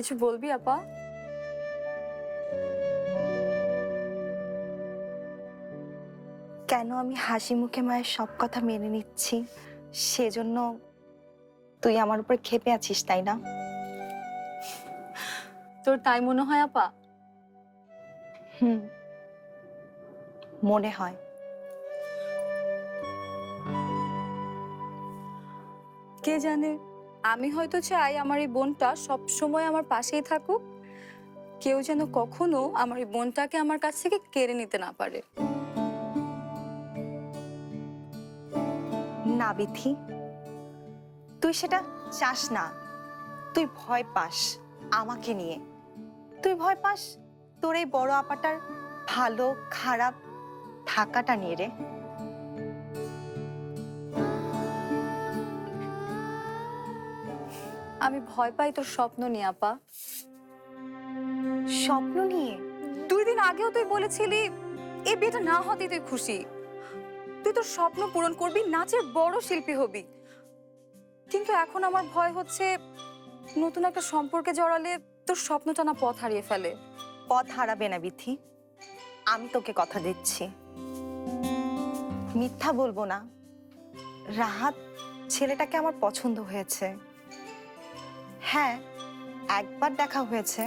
কিছু বলবি আপা? কেন আমি হাসি মুখে মায়ের সব কথা মেনে নিচ্ছি? সেজন্য তুই আমার উপর ক্ষেপে আছিস তাই না? তোর তাই মনে হয় আপা? হুম। মনে হয়। কে জানে? আমি হয়তো চাই আমার এই বোনটা সব সময় আমার পাশেই থাকুক। কেউ যেন কখনো আমার এই বোনটাকে আমার কাছ থেকে কেড়ে নিতে না পারে। না, বিথি। তুই সেটা চাস না। তুই ভয় পাস আমাকে নিয়ে। তুই ভয় পাস তোর এই বড় আপাটার ভালো, খারাপ থাকাটা নিয়ে রে। আমি ভয় পাই তোর স্বপ্ন নিয়ে আপা। স্বপ্ন নিয়ে? দুই দিন আগেও তুই বলেছিলি এ বিয়েটা না হতেই তুই খুশি। তুই তোর স্বপ্ন পূরণ করবি নাচের বড় শিল্পী হবি। কিন্তু এখন আমার ভয় হচ্ছে নতুন একটা সম্পর্কে জড়ালে তোর স্বপ্নটা না পথ হারিয়ে ফেলে। পথ হারাবে না বিথি। আমি তোকে কথা দিচ্ছি। মিথ্যা বলব না। রাহাত ছেলেটাকে আমার পছন্দ হয়েছে। হ্যাঁ একবার দেখা হয়েছে।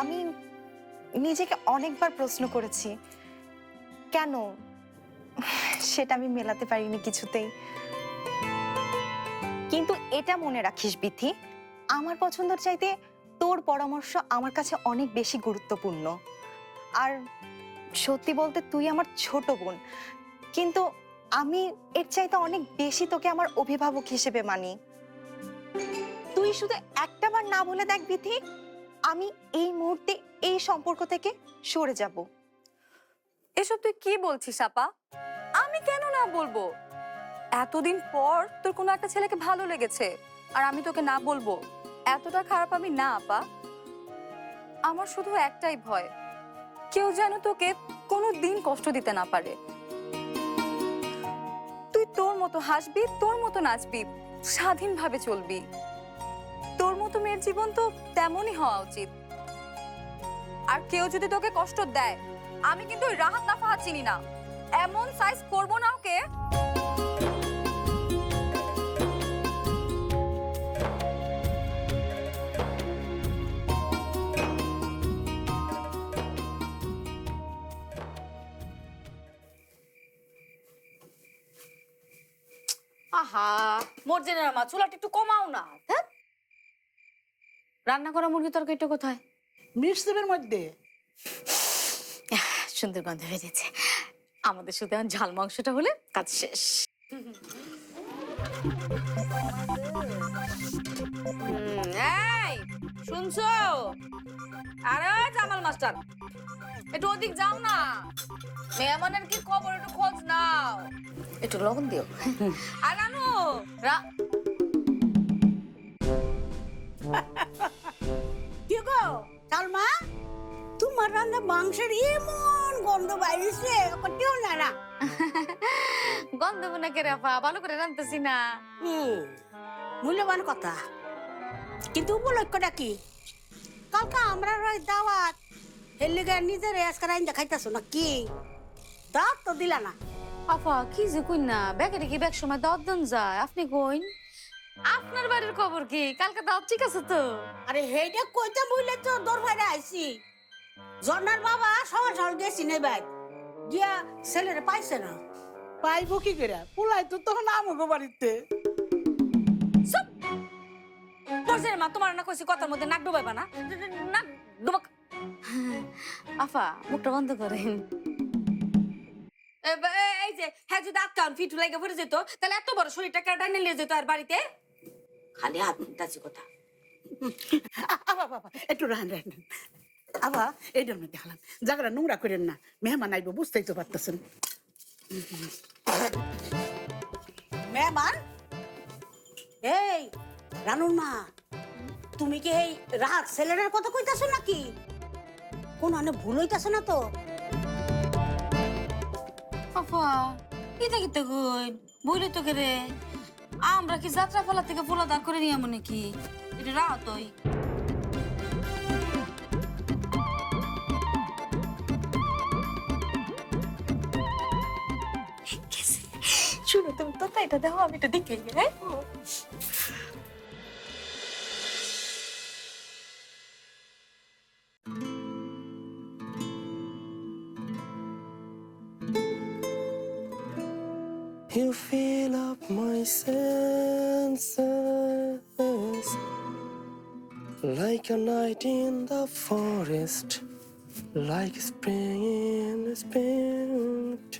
আমি নিজেকে অনেকবার প্রশ্ন করেছি, কেন? সেটা আমি মেলাতে পারিনি কিছুতেই। কিন্তু এটা মনে রাখিস, বিথি, আমার পছন্দর চাইতে তোর পরামর্শ আমার কাছে অনেক বেশি গুরুত্বপূর্ণ। আর সত্যি বলতে তুই আমার ছোট বোন, কিন্তু আমি এর চাইতে অনেক বেশি তোকে আমার অভিভাবক হিসেবে মানি। তুই শুধু একটাবার না বলে দেখ বিথি, আমি এই মুহূর্তে এই সম্পর্ক থেকে সরে যাব। এসব তুই কি বলছিস, আপা? আমি কেন না বলব? এতদিন পর তোর কোনো একটা ছেলেকে ভালো লেগেছে, আর আমি তোকে না বলব। এতটা খারাপ আমি না, আপা। আমার শুধু একটাই ভয়, কেউ যেন তোকে কোনো দিন কষ্ট দিতে না পারে। মতো হাসবি, তোর মতো নাচবি, স্বাধীনভাবে চলবি। তোর মতো মেয়ের জীবন তো তেমনই হওয়া উচিত। আর কেউ যদি তোকে কষ্ট দেয়, আমি কিন্তু ওই রাহাত না ফাহাত চিনি না। এমন সাইজ করব না ওকে আহা মর্জিনার মা চুলাটা একটু কমাও না। ধ্যাৎ। রান্না করা মুরগি তরকারিটা কোথায়? মিক্সির মধ্যে। সুন্দর গন্ধ হয়ে যাচ্ছে আমাদের শুধু এখন ঝাল মাংসটা হলে কাজ শেষ। হুম, এই শুনছো? আরে জামাল মাস্টার একটু ওদিক যাও না। মেহমানের কি খবর একটু খোঁজ নাও। একটু লবণ দিও। আর রা- কি গো? সালমা তোমার রান্না মাংসের এমন গন্ধ বাইরেছে কটিও না না গন্ধ মনে করে আপা? ভালো করে রান্তেছি না। হুম মূল্যবান কথা। কিন্তু উপলক্ষটা কি? কালকে আমরা রই দাওয়াত এর লিগে নিজের আজকে রাইন দেখাইতেছো না কি দাওয়াত তো দিলা না। আপা কি যে কই না? ব্যাগে কি ব্যাগ সময় দাওয়াত দেন যায়? আপনি কইন? আপনার বাড়ির খবর কি? কালকে দাওয়াত ঠিক আছে তো? আরে হেইটা কইতে বইলে তো দর বাইরে আইছি। জর্নার বাবা সকাল সকাল গেছি নে ভাই গিয়া ছেলেরে পাইছে না। পাইবো কি করে? পোলাই তো তখন আমগো বাড়িতে। বলছেন মা তোমার না কইছি কথার মধ্যে নাক ডুবাইবা না? নাক ডুবাক আফা মুখটা বন্ধ করেন। এই যে হ্যাঁ যদি আটকান ফিটু লাগে পড়ে যেত তাহলে এত বড় শরীরটা কেটে নিয়ে যেত আর বাড়িতে? খালি হাত মুখটাছি কথা। আবা বাবা একটু রান রান আবা এই জন্য দেখালাম জায়গাটা নোংরা করেন না মেহমান আইবো বুঝতেই তো পারতেছেন। মেহমান? এই রানুর মা তুমি কি এই রাত ছেলেটার কথা কইতাছো নাকি? কোন অনেক ভুল হইতাছো না তো? আফা কিতা কিতে কই বইলে তো কেরে আমরা কি যাত্রা ফলা থেকে ফোলা দাঁড় করে নিয়ে মনে কি এটা রাত ওই শুনো তুমি তো এটা দেখো, আমি এটা দেখে হ্যাঁ? My senses like a night in the forest, like spring in springtime,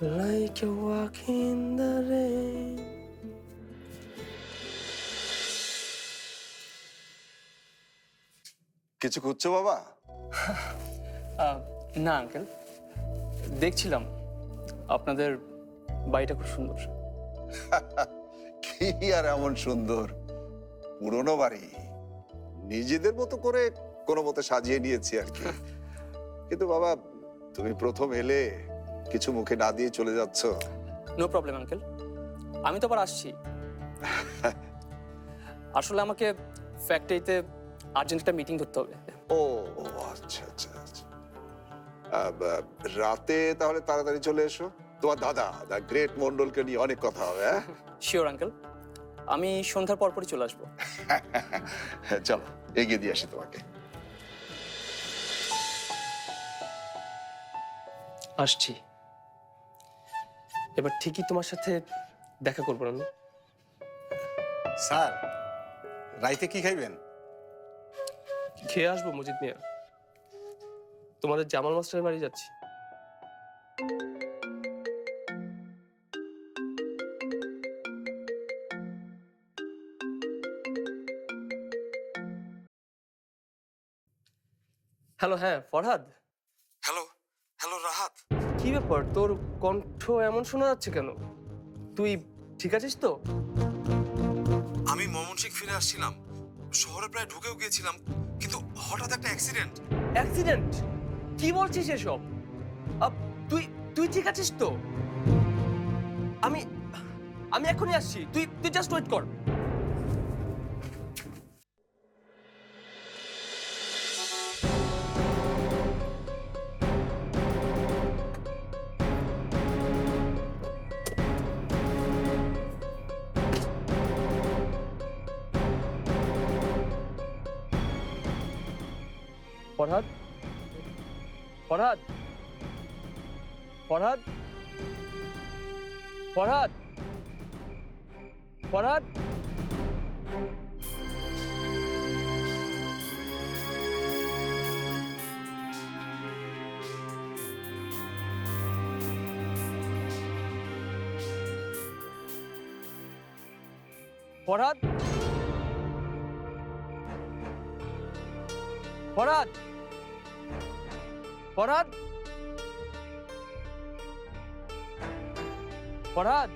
like a walk in the rain. কিছু খুঁজছো বাবা আহ, না আঙ্কেল দেখছিলাম আপনাদের বাড়িটা খুব সুন্দর। কি আর এমন সুন্দর? পুরনো বাড়ি। নিজেদের মতো করে কোনো মতে সাজিয়ে নিয়েছি আর কি। কিন্তু বাবা তুমি প্রথম এলে কিছু মুখে না দিয়ে চলে যাচ্ছ। নো প্রবলেম আঙ্কেল আমি তো আবার আসছি। আসলে আমাকে ফ্যাক্টরিতে আর্জেন্ট একটা মিটিং ধরতে হবে। ও, আচ্ছা আচ্ছা আচ্ছা। রাতে তাহলে তাড়াতাড়ি চলে এসো। তোমার দাদা দা গ্রেট মন্ডলকে নিয়ে অনেক কথা হবে হ্যাঁ? শিওর আঙ্কেল আমি সন্ধ্যার পরপরই চলে আসব। চলো এগিয়ে দিয়ে আসি তোমাকে। আসছি। এবার ঠিকই তোমার সাথে দেখা করব না স্যার রাইতে কি খাইবেন? খেয়ে আসব মজিদ মিয়া। তোমাদের জামাল মাস্টারের বাড়ি যাচ্ছি। হ্যালো হ্যাঁ ফরহাদ হ্যালো হ্যালো রাহাত কি ব্যাপার? তোর কণ্ঠ এমন শোনা যাচ্ছে কেন? তুই ঠিক আছিস তো? আমি ময়মনসিং ফিরে আসছিলাম। শহরে প্রায় ঢুকেও গিয়েছিলাম কিন্তু হঠাৎ একটা অ্যাক্সিডেন্ট অ্যাক্সিডেন্ট কি বলছিস এসব? আপ, তুই তুই ঠিক আছিস তো? আমি আমি এখনই আসছি। তুই তুই জাস্ট ওয়েট কর। ফরহাদ? ফরহাদ? ফরহাদ? ফরহাদ? ফরহাদ? ফরহাদ? ফরহাদ? ফরহাদ ফরহাদ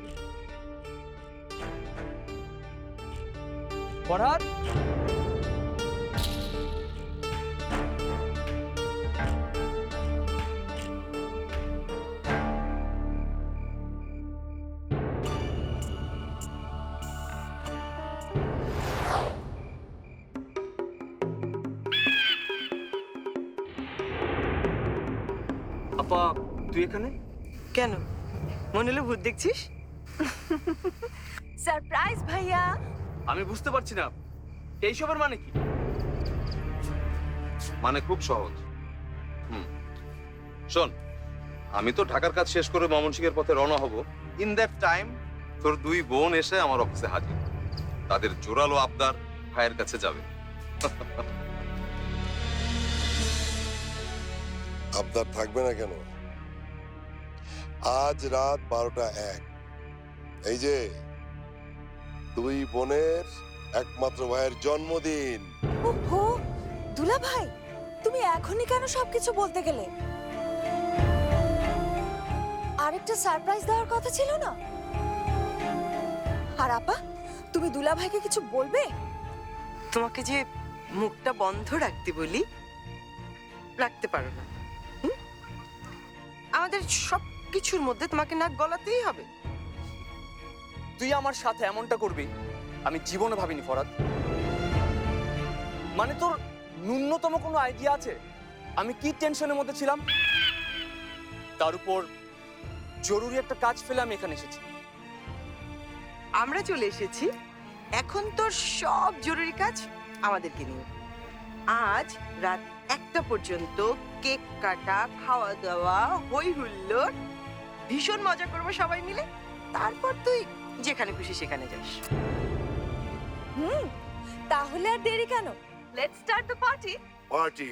ফরহাদ তুই এখানে? কেন? মনে হলো ভূত দেখছিস? সারপ্রাইজ ভাইয়া। আমি বুঝতে পারছি না। এইসবের মানে কি? মানে খুব সহজ। হুম। শোন আমি তো ঢাকার কাজ শেষ করে ময়মনসিংহের পথে রওনা হব। ইন দ্যাট টাইম তোর দুই বোন এসে আমার অফিসে হাজির। তাদের জোরালো আবদার ভাইয়ের কাছে যাবে। আবদার থাকবে না কেন? আজ রাত বারোটা এক। এই যে দুই বোনের একমাত্র ভাইয়ের জন্মদিন। ওহো দুলা ভাই তুমি এখনই কেন সবকিছু বলতে গেলে? আরেকটা সারপ্রাইজ দেওয়ার কথা ছিল না? আর আপা তুমি দুলা ভাইকে কিছু বলবে? তোমাকে যে মুখটা বন্ধ রাখতে বলি রাখতে পারো না। হুম? আমাদের সব কিছুর মধ্যে তোমাকে নাক গলাতেই হবে। তুই আমার সাথে এমনটা করবি আমি জীবনে ভাবিনি ফরাদ। মানে তোর ন্যূনতম কোনো আইডিয়া আছে? আমি কি টেনশনের মধ্যে ছিলাম? তার উপর জরুরি একটা কাজ ফেলে আমি এখানে এসেছি। আমরা চলে এসেছি। এখন তোর সব জরুরি কাজ আমাদেরকে নিয়ে। আজ রাত একটা পর্যন্ত কেক কাটা খাওয়া দাওয়া হই হুল্লোড় ভীষণ মজা করব সবাই মিলে। তারপর তুই যেখানে খুশি সেখানে যাস। হুম তাহলে আর দেরি কেন? Let's start the party party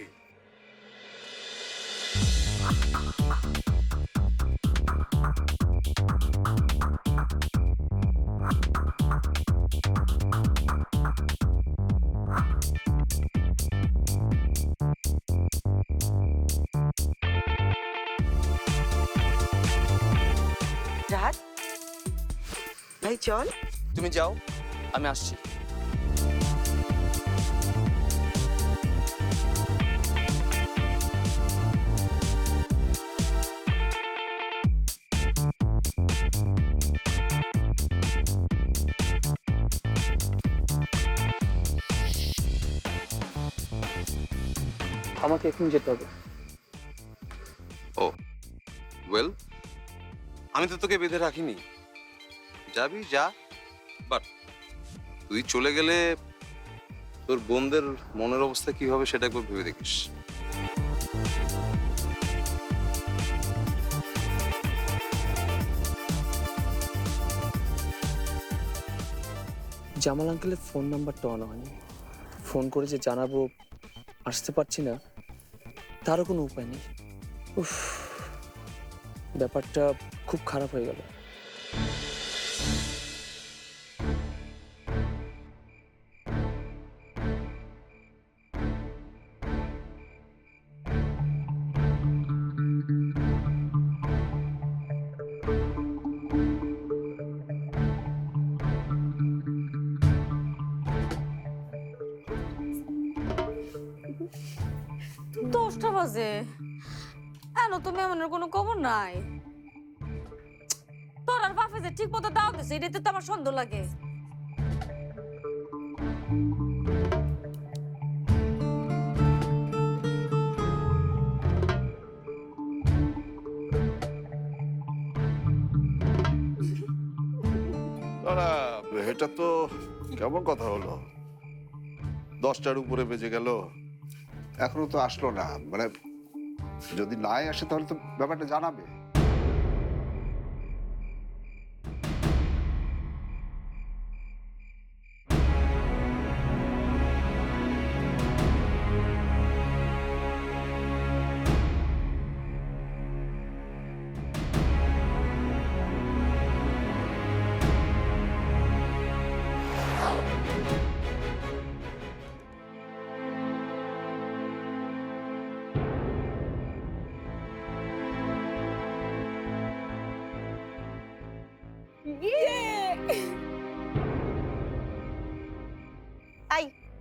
রাত ভাই চল তুমি যাও আমি আসছি। আমাকে এখন যেতে হবে। ও ওয়েল আমি তো তোকে বেঁধে রাখিনি। যাবি, যা। বাট তুই চলে গেলে তোর বোনদের মনের অবস্থা কি হবে সেটা একবার ভেবে দেখিস। জামাল আঙ্কেলের ফোন নাম্বারটা আনা হয়নি। ফোন করে যে জানাব, আসতে পারছি না, তারও কোনো উপায় নেই। উফ, ব্যাপারটা খুব খারাপ হয়ে গেল। দশটা বাজে। এন তো মেহমানের কোনো খবর নাই। যে ঠিক মতো দাও দিছে এটাতে তো আমার সন্দেহ লাগে। না, এটা তো কেমন কথা হলো? দশটার উপরে বেজে গেল। এখনও তো আসলো না। মানে যদি নাই আসে তাহলে তো ব্যাপারটা জানাবে।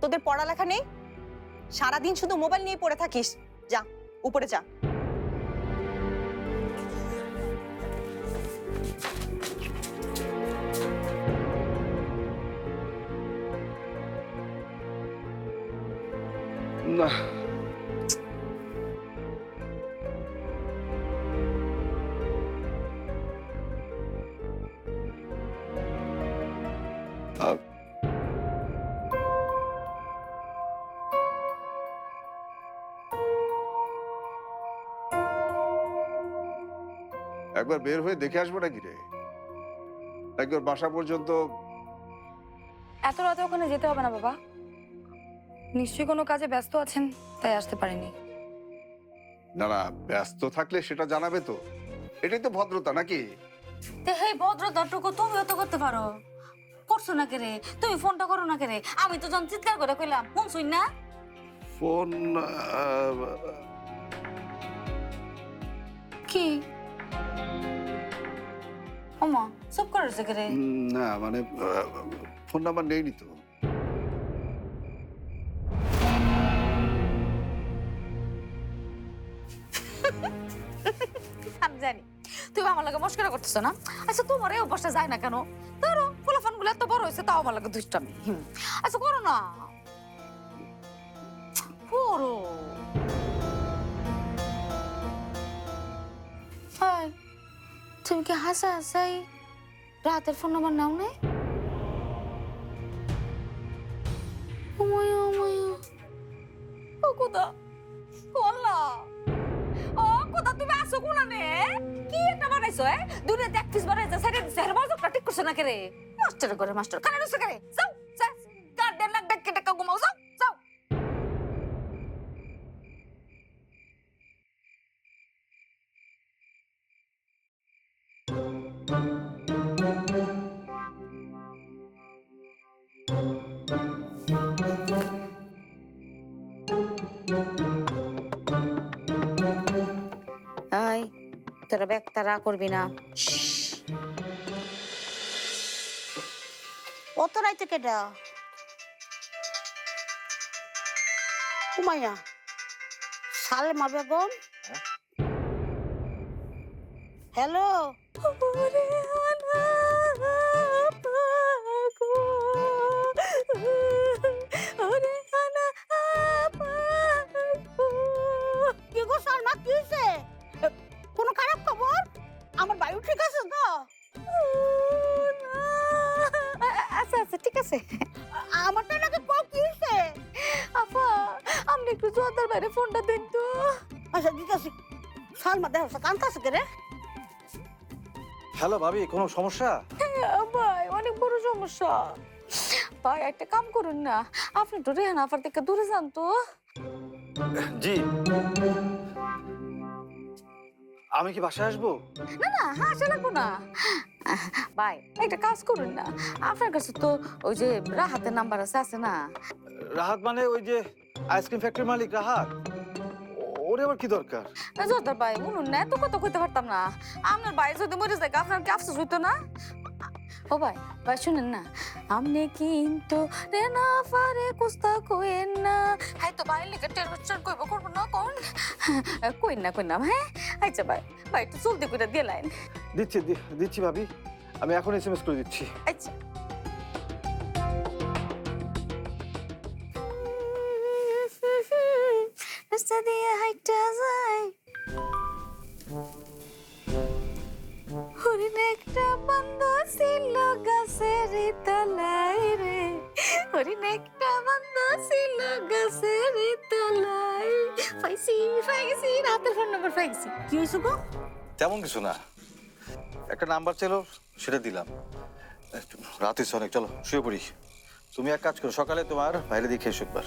তোদের পড়ালেখা নেই? সারাদিন শুধু মোবাইল নিয়ে পড়ে থাকিস। যা উপরে যা। না। একবার বের হয়ে দেখে আসব নাকি রে? একবার বাসা পর্যন্ত এত রাতে ওখানে যেতে হবে না বাবা। নিশ্চয়ই কোনো কাজে ব্যস্ত আছেন তাই আসতে পারেনি। না না ব্যস্ত থাকলে সেটা জানাবে তো। এটাই তো ভদ্রতা নাকি? হেই ভদ্রতাটুকু তুমিও তো করতে পারো। করছ না কে রে? তুমি ফোনটা করো না কে রে? আমি তো যখন চিৎকার করে কইলাম ফোন শুন না। ফোন কি? ওমা সব করেছে কে না মানে ফোন নাম্বার নেইনি তো। আমি জানি তুমি আমার লাগে মস্করা করতেছো না? আচ্ছা তোমার এই অভ্যাসটা যায় না কেন? ধরো বলে এত বড় হয়েছে তাও আমার লাগে দুষ্টামি। আচ্ছা করো না। করো। তুমি কি হাসা হাসাই রাতের ফোন নাম্বার নাও নাই? ওময় ওময় ও কোদা বললা ও কোদা, তুমি আসো কোনা নে? কি একটা বানাইছো এ দুনিয়াতে এক পিস বানাইছো সাইডে সাইডে মজা ঠিক করছ না কে রে মাস্টার করে মাস্টার কানে রসে করে যাও যাও গার্ডেন লাগ ডাক টাকা ঘুমাও যাও যাও তোরা ব্যাগ তারা করবি না। অত রাইতে কেটা? উমাইয়া সালেমা বেগম? হ্যালো? কোনো খারাপ খবর? আমার বায়ু ঠিক আছে তো? আচ্ছা আচ্ছা ঠিক আছে। আমারটা নাকি কও কি হয়েছে আপা আপনি একটু জোয়াদার বাইরে ফোনটা দেন তো। আচ্ছা ঠিক সালমা দেখো কান্তাছে কে রে? হ্যালো ভাবি কোনো সমস্যা? হ্যাঁ, ভাই অনেক বড় সমস্যা। ভাই একটা কাম করুন না। আপনি একটু রেহান আফার থেকে দূরে যান তো। জি। আমি কি বাসায় আসব? না না হাসা লাগবো না। ভাই একটা কাজ করুন না। আপনার কাছে তো ওই যে রাহাতের নাম্বার আছে আছে না? রাহাত মানে ওই যে আইসক্রিম ফ্যাক্টরির মালিক রাহাত? ওরে আবার কি দরকার? জোরদার ভাই শুনুন না এত কথা কইতে পারতাম না। আপনার ভাই যদি মরে যায় আপনার কি আফসোস হইতো না? ও ভাই ভাই শুনেন না। আমনে কিন্তু রে না পারে কুস্তা কইেন না। হাই তো ভাই লিখে টেলিভিশন কইব করব না কোন? কইন না কইন না হ্যাঁ? আচ্ছা ভাই ভাই একটু জলদি করে দিয়ে লাইন। দিচ্ছি দিচ্ছি ভাবি। আমি এখন এসএমএস করে দিচ্ছি। আচ্ছা। রাস্তা দিয়ে হাইটা যায় হরিণ একটা বন্ধ ছিল গাছের তলায় রে হরিণ একটা বন্ধ ছিল গাছের তলায় পাইছি পাইছি রাতের ফোন নম্বর পাইছি কি হয়েছে গো তেমন কিছু না একটা নাম্বার ছিল সেটা দিলাম রাত অনেক চলো শুয়ে পড়ি তুমি এক কাজ করো সকালে তোমার বাইরে দেখে এসো একবার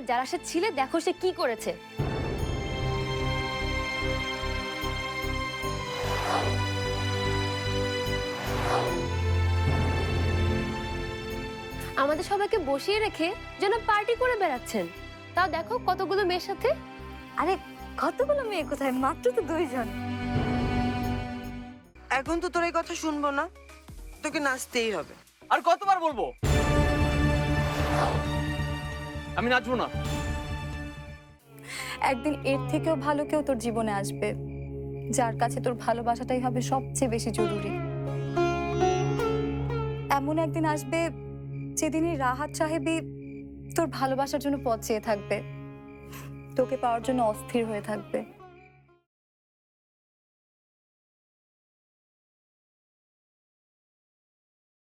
তোমরা যারা সে ছিলে দেখো সে কি করেছে। আমাদের সবাইকে বসিয়ে রেখে যেন পার্টি করে বেড়াচ্ছেন। তাও দেখো কতগুলো মেয়ের সাথে। আরে কতগুলো মেয়ে কোথায়? মাত্র তো দুইজন। এখন তো তোর এই কথা শুনব না। তোকে নাচতেই হবে। আর কতবার বলব? আমি নাচবো না। একদিন এর থেকেও ভালো কেউ তোর জীবনে আসবে। যার কাছে তোর ভালোবাসাটাই হবে সবচেয়ে বেশি জরুরি। এমন একদিন আসবে যেদিনই রাহাত সাহেবই তোর ভালোবাসার জন্য পথ চেয়ে থাকবে। তোকে পাওয়ার জন্য অস্থির হয়ে থাকবে।